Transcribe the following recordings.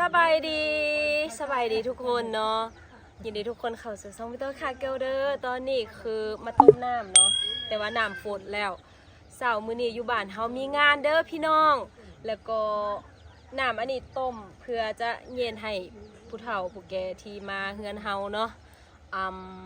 สบายดีสบายดีทุกคนเนาะยินดีทุกคนเข้าสู่ช่องวิเตอร์คาเกลเดอร์ตอนนี้คือมาต้มน้ำเนาะแต่ว่าน้ำฝนแล้วเสาร์มื้อนี้อยู่บ้านเฮามีงานเด้อพี่น้อง แล้วก็น้ำอันนี้ต้มเพื่อจะเย็นให้ผู้เฒ่าผู้แก่ที่มาเฮือนเฮาเนาะอืม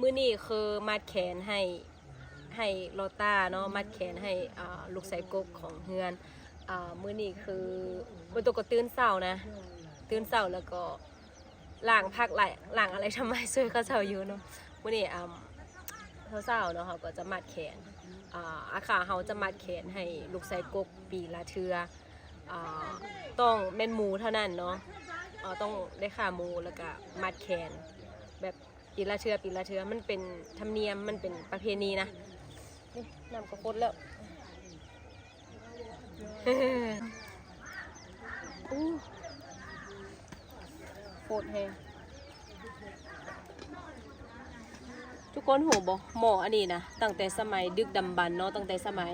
มื้อนี้คือมัดแขนให้ให้โลต้าเนาะมัดแขนให้อ่าลูกไส้กกของเฮือน อ่ามื้อนี้คือบนตัวก็ตื่นเช้านะ ตื่นเช้าแล้วก็ล้างพักไหลล้างอะไรทำไมช่วยเขาเช้าอยู่เนาะมื้อนี้อ่าเช้าเนาะเขาก็จะมัดแขนอ่าอาขาเขาจะมัดแขนให้ลูกไส้กกปีละเทืออ่าต้องเป็นหมูเท่านั้นเนาะอ่าต้องได้ขาหมูแล้วก็มัดแขน แบบปีละเทือปีละเทือมันเป็นธรรมเนียมมันเป็นประเพณีนะนี่น้ำก็คดแล้ว อู้โคตรแฮงทุกคนหูบอหมออันนี้นะตั้งแต่สมัยดึกดำบรรพ์เนาะตั้งแต่สมัย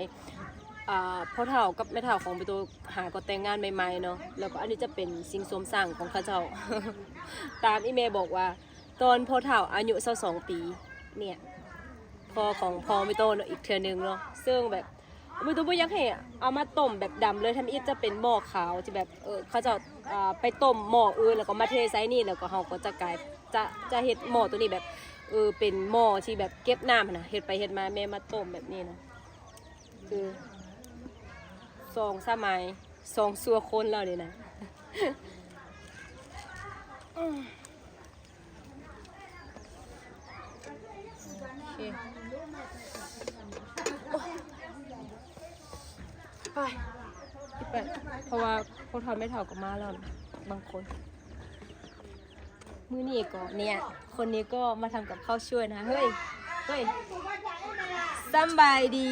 พ่อเฒ่ากับแม่เฒ่าของไปตัวหาก็แต่งงานใหม่ๆเนาะแล้วก็อันนี้จะเป็นสิ่งสวมสั่งของข้าเจ้า ตามอีเมลบอกว่า ตอนพ่อเฒ่าอายุ22ปี เนี่ยพ่อของพ่อไม่โตเนาะอีกเทือนึงเนาะซึ่งแบบ มือตัวบ่อยักให้เอามาต้มแบบดำเลยทำอีจะเป็นหม้อขาวที่แบบเออเขาจะอ่าไปต้มหม้ออื่นแล้วก็มาเทใส่นี่แล้วก็เขาก็จะกลายจะจะเฮ็ดหม้อตัวนี้แบบเออเป็นหม้อที่แบบเก็บน้ำนะเฮ็ดไปเฮ็ดมาแม่มาต้มแบบนี้นะคือสองสมัยสองสัวคนแล้วนี่ยนะโอเค ไปพี่เป็ดเพราะว่าพวกทอนไม่เท่ากับมาแล้วบางคน มือนี่ก็เนี่ย คนนี้ก็มาทำกับข้าวช่วยนะเฮ้ยเฮ้ยสบายดี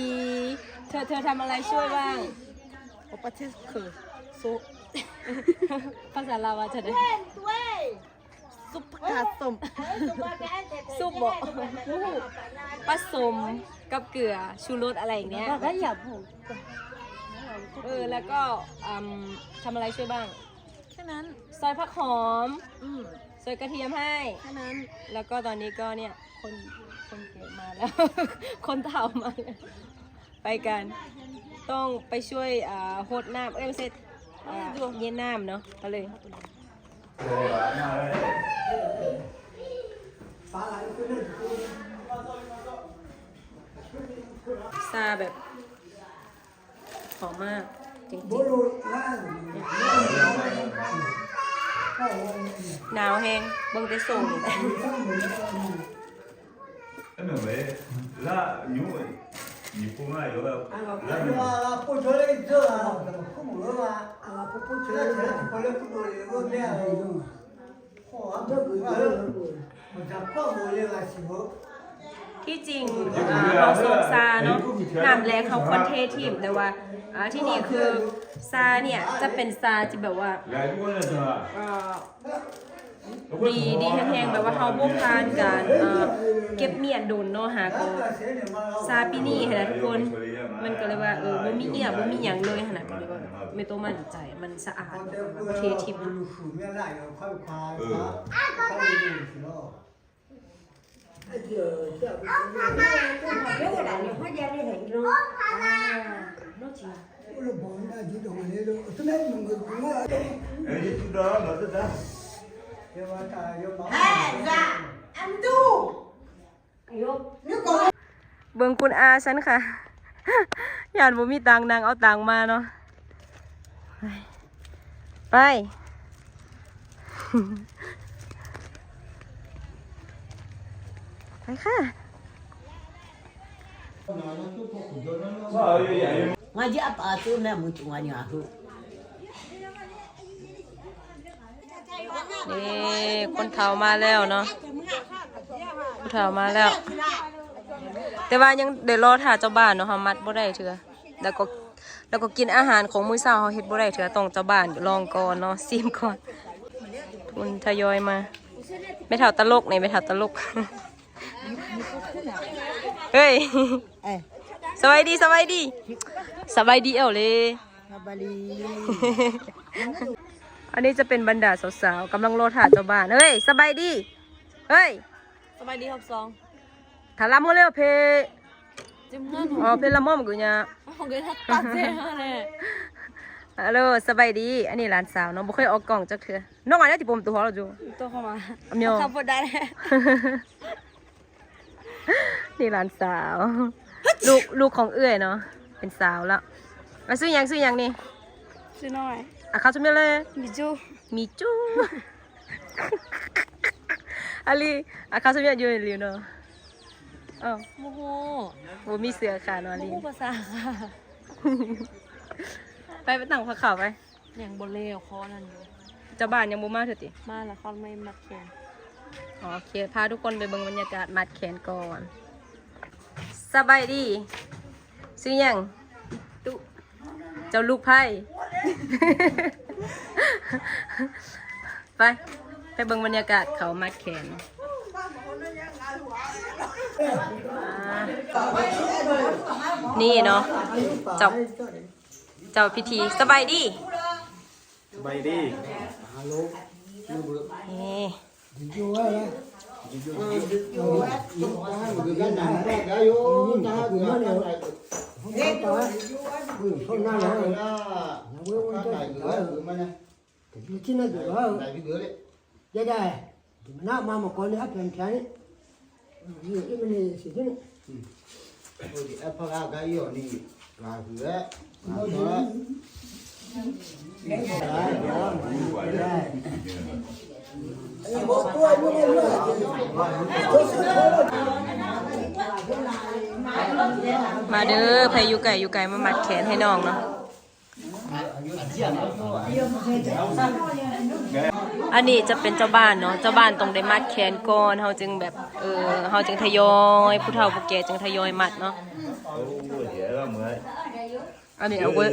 เธอเธอทำอะไรช่วยบ้างโอปาเทสคือซุภาษาลาวาจะได้ซุปผักาส้มซุปบอกผสมกับเกลือชูรสอะไรอย่างเงี้ยก็อย่าผม เออแล้วก็อืมทำอะไรช่วยบ้าง แค่นั้น ซอยผักหอม อืมซอยกระเทียมให้ แค่นั้น แล้วก็ตอนนี้ก็เนี่ยคนคนเก๋มาแล้ว คนเฒ่ามาแล้วไปกัน ต้องไปช่วยอ่าโหดน้ำเอ้ยไม่ใช่อ่าเย็นน้ำเนาะก็เลย ซาแบบห อมมาก จริงๆ หนาวแฮงเบิ่งแต่ส่ง 그러면 왜? 라, 유, 이쁘나, 여가, 라, 不出 ที่จริงเราส่งซาเนาะน้ำแรงเขาคอนเททีมแต่ว่าที่นี่คือซาเนี่ยจะเป็นซาที่แบบว่าดีดีแห้งๆแบบว่าเขาบ่พานการเก็บเมียดโดนเนาะหาโกซาปินี่ค่ะทุกคน มันก็เลยว่าเออบ่มีเงียบ่มีหยางเลยขนาดก็เลยว่าไม่ต้องมั่นใจมันสะอาดเททิม Nếu là nhiều hóa da đi hiện luôn Nó chỉ Ôi bỏ ra chỉ đồ này luôn Tôi nói mọi người cũng ở đây Ê, chứ đó, nó tức đó Ê, dạ, ăn tu Nước còn เบิ่งคุณอาฉันค่ะยานบ่มีตังนางเอาตังมาเนาะ ไป ไปค่ะ ngaji apa tuh nih muncul ngaji aku นี่คนเฒ่ามาแล้วเนาะคนเฒ่ามาแล้ว แต่ว่ายังเดี๋ยวรอถ่าเจ้าบ้านเนาะเามัดบ่ได้เถื่อแล้วก็แล้วก็กินอาหารของมื้อเช้าเฮาเฮ็ดบ่ได้เถื่อต้องเจ้าบ้านลองก่อนเนาะซิมก่อนทุนทยอยมาไม่เฒ่าตลกเนี่ยไม่เฒ่าตลก เฮ้ย eh สบายดีสบายดีสบายดีเอ้าเลย kabali ไปอันนี้จะเป็นบรรดาสาวๆกำลังโลดหาเจ้าบ้านเฮ้ยสบายดีเฮ้ยสบายดีครับสองถาลำเขาเรียกว่าเพจิ้มเงินอ๋อเพละม่อมกูเนี่ยของเกยทัดตัดเจ้าเลยฮัลโหลสบายดี อันนี้หลานสาวเน้องบ่เคยออกกล่องจักเทื่อน้องอันนี้ที่ผมตัวเราอยู่ตัวเข้ามาเมียวขับรถได้แล้ว นี่หลานสาว ลูกลูกของเอื้อยเนาะเป็นสาวแล้วมาซื้อหยังซื้อหยังนี่ชื่อน้อยอะเขาจะมีเลยมิจูมีจูอาลีอะเขาจะมีอยู่ในลิวเนาะอ้าวโมโหบ่มีเสือค่ะเนาะอาโมลีโหภาษาค่ะไปไปตั้งผักข่าวไปอย่างบนเลวคอนั่นอยู่เจ้าบ้านยังบ่มาเถอะติมาละครไม่มัดแขนอ๋อ โอเค พาทุกคนไปเบิ่งบรรยากาศมัดแขนก่อนสบายดีซื้อหยังตุเจ้าลูกไพ่ ไป ไปเบิ่งบรรยากาศเขามัดแขนอ่านี่เนาะเจ้าเจ้าพิธีสบายดีไปดินี่ na ma ma ko ne apen tani ni ni si ni ko di apa ga ga yo ni ga hu ga na da ga ma ni wa da มาเด้อใครอยู่ไก่อยู่ไก่มามัดแขนให้น้องเนาะ อันนี้จะเป็นเจ้าบ้านเนาะ เจ้าบ้านต้องได้มัดแขนก่อนเฮาจึงแบบ เออเฮาจึงทยอยผู้เฒ่าผู้แก่จึงทยอยมัดเนาะ อันนี้เอาไว้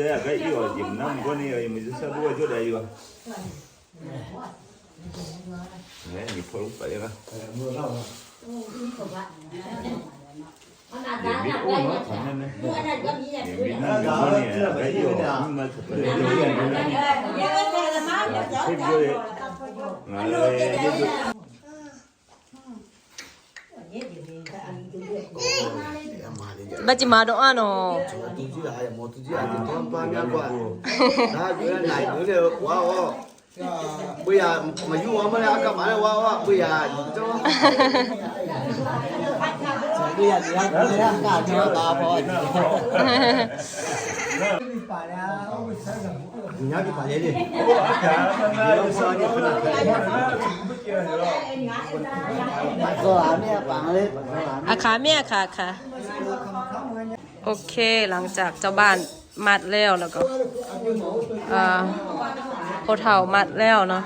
เดี๋ยวก็อยู่ยิ้มน้ำก็นี่ไอ้มันจะรู้ว่าจุดใดอยู่เนี่ยมีพลุไปแล้วเดี๋ยวมีอุ้มของนั่นนะเดี๋ยวมีน้ำก็ นี่ก็อยู่มาสุดเลยเดี๋ยวเดี๋ยวเดี๋ยวขึ้นเลยมาเลยบัจิมาโดอะเนาะ bây giờ mà du ở mới ăn cơm mà qua qua bây giờ cho bây giờ thì ăn cái đó cả cho bà thôi nhớ cái phải vậy đi rồi ăn đi bạn lên อาขาแม่ค่ะค่ะโอเค หลังจากเจ้าบ้าน มัดแล้วแล้วก็พอเฒ่ามัดแล้วเนาะ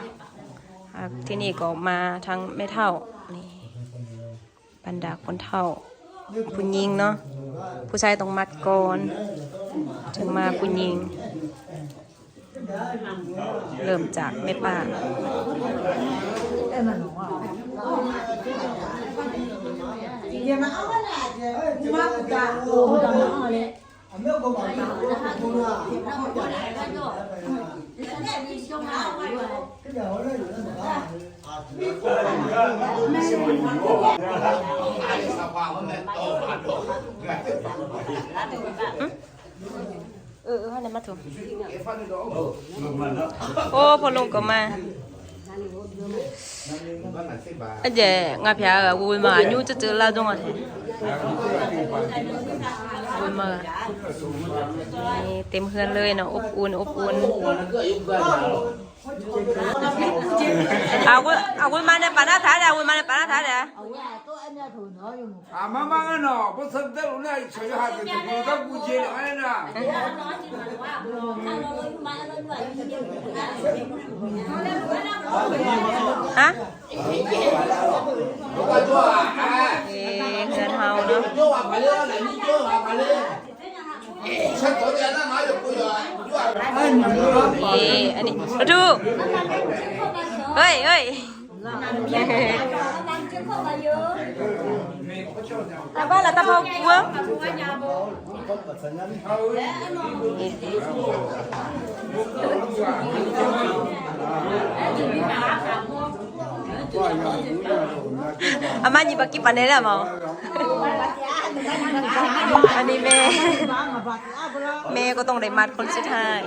ที่นี่ก็มาทั้งแม่เฒ่านี่บรรดาคนเฒ่าผู้หญิงเนาะผู้ชายต้องมัดก่อนถึงมาผู้หญิง เริ่มจากแม่ป้าเออเอาอให้นำมาถูกโอ้พอลงก็มาอั นเจงาพยาวูมายูจะเจอลาดงอะวู มาเต็มเฮือนเลยเนาะอบอุ่นอบอุ่นเอาคุณเอาคุณมาเนี่ยปานาถาเดาคุณมาเนี่ยปานาถาเดาอามามาเนาะพอสักเดือนเนี่ยช่วยหาเงินกูต้องกูเจริญนะเอาเลยมเฮะเอ๊ะเงินเฮาเนาะเอ๊ะอันนี้ดูเฮ้ยเฮ้ย Là là tập hông quá. À mà gì bà kia bà đấy là màu. อันนี้แม่ แม่ก็ต้องได้มัดคนสุดท้าย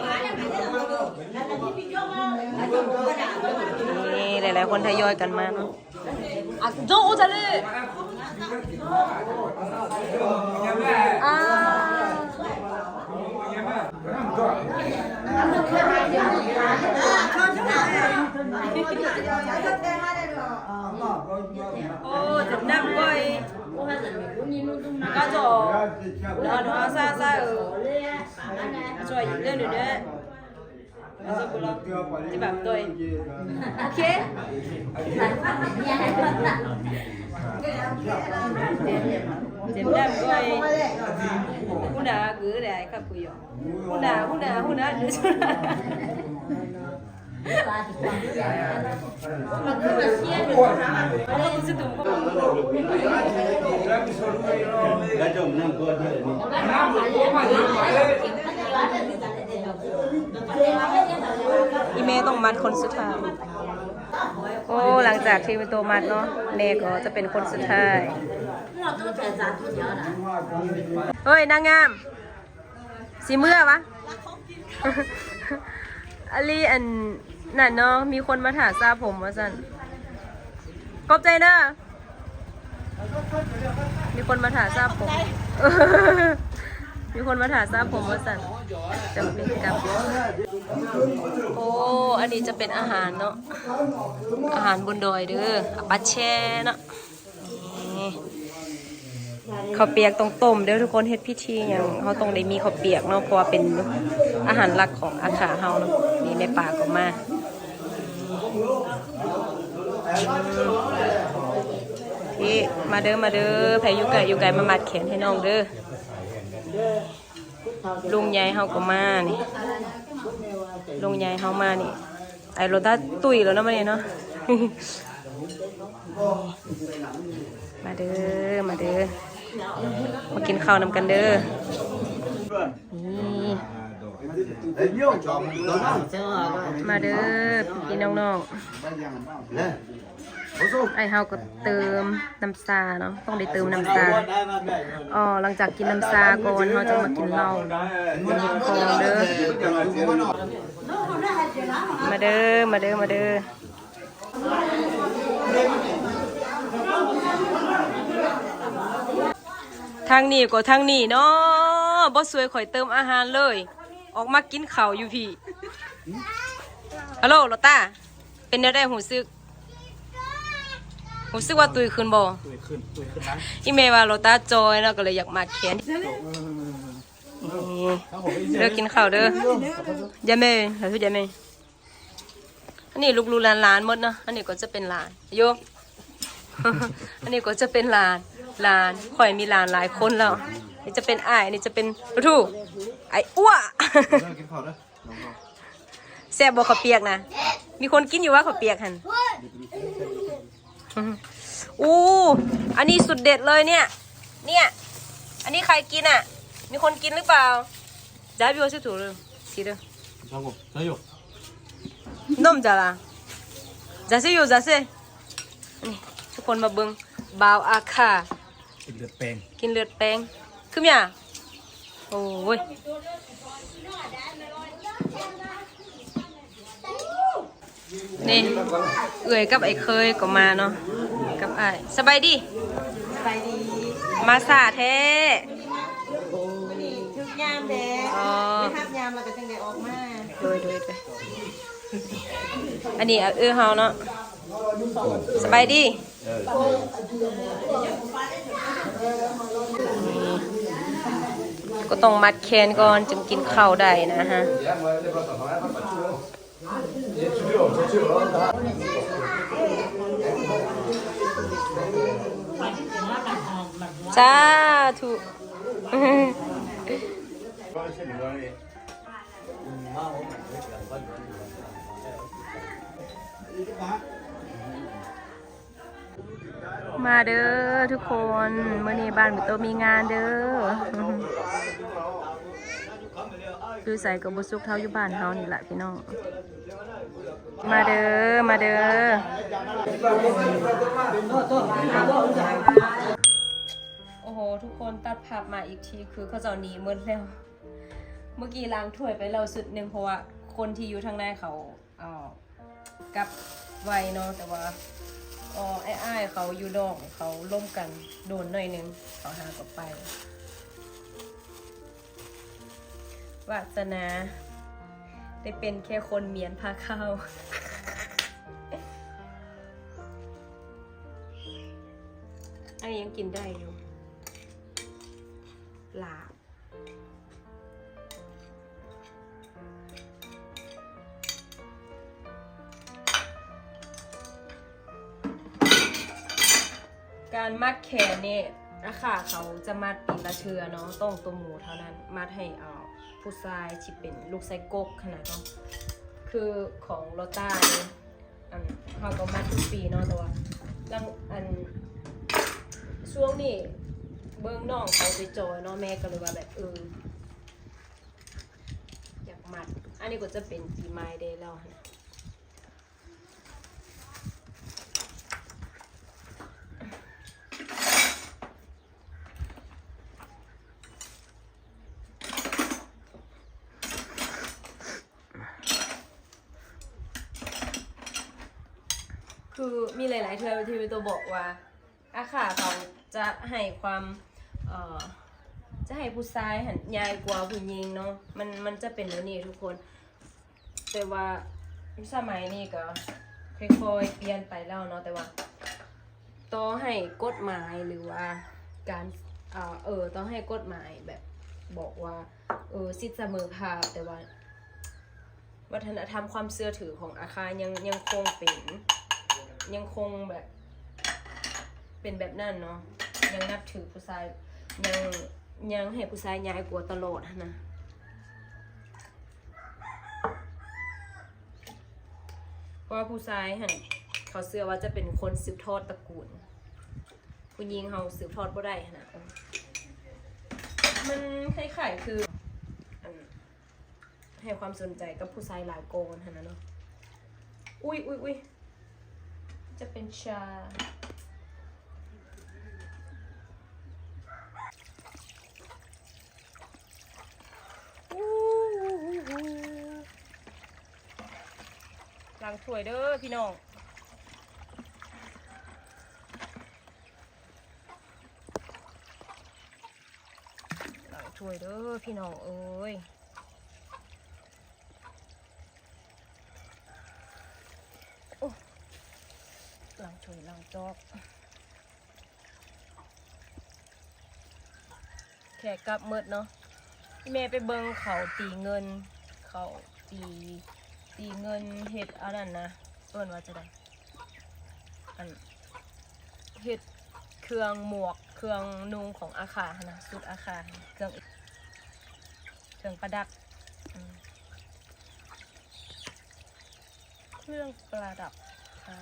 นี่หลายๆคนทยอยกันมาเนาะ อะโจโอจะเลยอ่าโอ้จะนับไว้ก็จอแล้ว nó xa xa ở cho những đứa nữa đấy Risokolov thì bảo tôi ok Jemda boy kuna gure ai kakuyo kuna kuna kuna dusura Thank you. มาเมต้องมัดคนสุดท้าย โอ้ หลังจากที่เป็นตัวมัดเนาะเมย์ก็จะเป็นคนสุดท้ายเฮ้ยนางงามสีเมื่อวะอลีอันนั่นเนาะมีคนมาถามซาผมว่าสันกอบใจเนอะมีคนมาถามซาผม มีคนมาถามซาบผมว่าสั่นจะเป็นกับ โอ้ อันนี้จะเป็นอาหารเนาะ อาหารบนดอยเด้อปลาแช่เนาะนี่ข้าวเปียกต้องต้มเด้อทุกคนเฮ็ดพิธีอย่างเขาต้องได้มีข้าวเปียกเนาะเพราะว่าเป็นอาหารหลักของอาขาเฮาเนาะนี่แม่ป่าก็มาพี่มาเด้อมาเด้อแผ่อยู่ไก่อยู่ไก่มามัดแขนให้น้องเด้อ ลุงยายเฮาก็มานี่ลุงยายเฮามานี่ ไอ้รถถ้าตุยแล้วเนาะมาเนี่ยเนาะ มาเด้อ มาเด้อ มากินข้าวนำกันเด้อ นี่มาเด้อพี่น้องๆ ไอ้เฮาก็เติมน้ำซาเนาะต้องได้เติมน้ำซาอ๋อหลังจากกินน้ำซาก่อนเราจะมากินเหล้ากินเห็ดโคนเด้อมาเด้อมาเด้อมาเด้อทางนี้ก็ทางนี้เนาะบ่สวยข่อยเติมอาหารเลย ออกมากินข้าวอยู่พี่ฮัลโหลโลต้าเป็นแนวได้หูซึก หูซึกว่าตุยขึ้นบ่ตุยขึ้นตุยขึ้นนะอีเมว่าโลต้าจอยเนาะก็เลยอยากมาแขนนี่เด้อกินข้าวเด้อยาเมย์หาพี่ยาเมย์อันนี้ลูกลูกหลานๆหมดเนาะอันนี้ก็จะเป็นหลานโยอันนี้ก็จะเป็นหลานหลานข่อยมีหลานหลายคนแล้วนี่จะเป็นอ้ายนี่จะเป็นปะทูไอ้อ้วแซ่บบ่ข้าวเปียกนะมีคนกินอยู่ว่าข้าวเปียกหัน อู้อันนี้สุดเด็ดเลยเนี่ย เนี่ย อันนี้ใครกินอะ มีคนกินหรือเปล่าจ้าบิวสิถูเลยสิเด้อ Jago, jago. นมจ้าละจ้าสิอยู่จ้าสินี่ทุกคนมาเบิ่งบาวอาคากินเลือดแปลงกินเลือดแป้งคือเมียโอ้ย นี่เอื่อยกับไอ้เคยก็มาเนาะกับไอ้ายสบายดีสบายดี มาสาแท้ทุกยามเด้อ๋อไม่ทับยามเราก็จังได้ออกมาโดยโดยโดยอันนี้เอาเออเฮาเนาะสบายดีก็ต้องมัดแขนก่อนจึงกินข้าวได้นะฮะ จ้าถูกมาเด้อทุกคนเมื่อนี้บ้านมิโตมีงานเด้อคือใส่กับบุซุกเท่าอยู่บ้านเฮานี่แหละพี่น้อง มาเด้อ มาเด้อ โอ้โห ทุกคนตัดภาพมาอีกทีคือเขาเจะหนีหมืดแล้ว เมื่อกี้ล้างถ้วยไปแล้วสุดหนึ่งเพราะว่าคนที่อยู่ทางในเขาเอ่อกับไวเนาะแต่ว่าอ๋อไอ้อ้เขาอยู่ดองเขาล่มกันโดนหน่อยนึงเขาหากลับไปวาสนา ได้เป็นแค่คนเมียนพาเข้า อันนี้ยังกินได้อยู่ลาบการมัดแขนเนี่ยราคาเขาจะมัดปีละเทือเนาะต้องตัวหมูเท่านั้น มัดให้เอา ผู้ชายที่เป็นลูกไซกกขนาดเนาะคือของโรต้าเนี่ยอันเขาก็มัดทุกปีเนาะแต่ว่าลังอันช่วงนี้เบื้องน้องเขาไปจอยเนาะแม่ก็เลยว่าแบบเอออยากมัด อันนี้ก็จะเป็นปีไม้เดย์แล้วนะ คือมีหลาย ๆเทือที่เป็นตัวบอกว่าอาขาเขาจะให้ความเอ่อจะให้ผู้ชายหันใหญ่กว่าผู้หญิงเนาะมันมันจะเป็นแบบนี้ทุกคน แต่ว่าสมัยนี้ก็ค่อยๆเปลี่ยนไปแล้วเนาะแต่ว่าต่อให้กฎหมายหรือว่าการเอ่อเออต้องให้กฎหมายแบบบอกว่าเออสิทธิเสมอภาคแต่ว่า วัฒนธรรมความเชื่อถือของอาคารยังยังคงเป็น ยังคงแบบ เป็นแบบนั้นเนาะยังนับถือผู้ชายยังยังให้ผู้ชายย้ายกลัวตลอดนะเพราะผู้ชายหันเขาเชื่อว่าจะเป็นคนสืบทอดตระกูลผู้หญิงเขาสืบทอดบ่ได้นะมันคล้ายๆคือให้ความสนใจกับผู้ชายหลายโกนหั้นนะเนาะอุ้ยอุ้ยอุ้ย จะเป็นชาล้างถ้วยเด้อพี่น้องล้างถ้วยเด้อพี่น้องเอ้ย ล้ จอก แขกกลับมืดเนาะพี่ไปเบิงเขาตีเงิน เขาตีตีเงินเห็ดอันนั้นนะเอิ้นว่าจะได้อันเห็ดเครื่องหมวกเครื่องนุ่งของอาคานะสุดอาคาเครื่องเครื่องประดับเครื่องประดับอ่า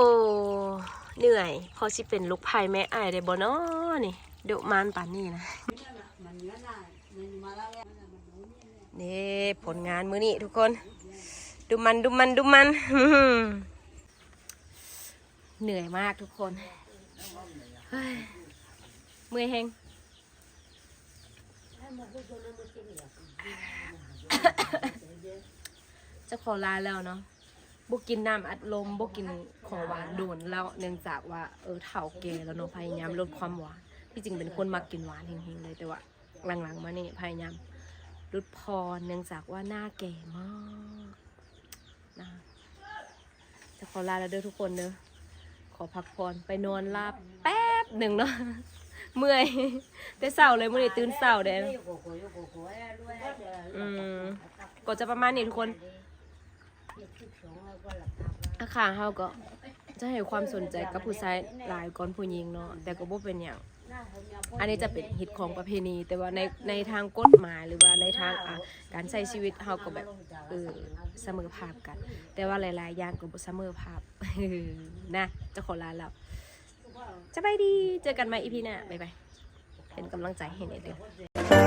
โอ้เหนื่อยพอสิเป็นลูกไผ่แม่อายได้บ่น้อนี่เดยวมานป่านนี้นะนี่ผลงานมื้อนี้ทุกคน ดูมันดูมันดูมันเหนื่อยมากทุกคนเมื่อยแฮงจะขอลาแล้วเนาะ บกินน้ำอัดลมบกินของหวานโดนแล้วเนื่องจากว่าเออเฒ่าแก่แล้วเนาะพยายามลดความหวานที่จริงเป็นคนมักกินหวานเฮงๆเลยแต่ว่าหลังๆมาเนี่พยายามลดพรเนื่องจากว่าหน้าแก่มากนะจะขอลาแล้วเด้อทุกคนเด้อขอพักผ่อนไปนอนลาแป๊บหนึ่งเนาะเมื่อยแต่เศร้าเลยเมื่อนี้ตื่นเศร้าเด้ออืมก็จะประมาณนี้ทุกคน อาคาเฮาก็จะให้ความสนใจกับผู้ชายหลายก่อนผู้หญิงเนาะแต่ก็บ่เป็นอย่างอันนี้จะเป็นฮิตของประเพณี แต่ว่าในในทางกฎหมายหรือว่าในทางการใช้ชีวิตเฮาก็แบบเออเสมอภาพกัน แต่ว่าหลายๆอย่างก็บ่เสมอภาพนะเจ้าของร้านเราจะไปดีเจอกันใหม่อีพีหน้าบ๊ายบายเป็นกำลังใจให้ในเด้อ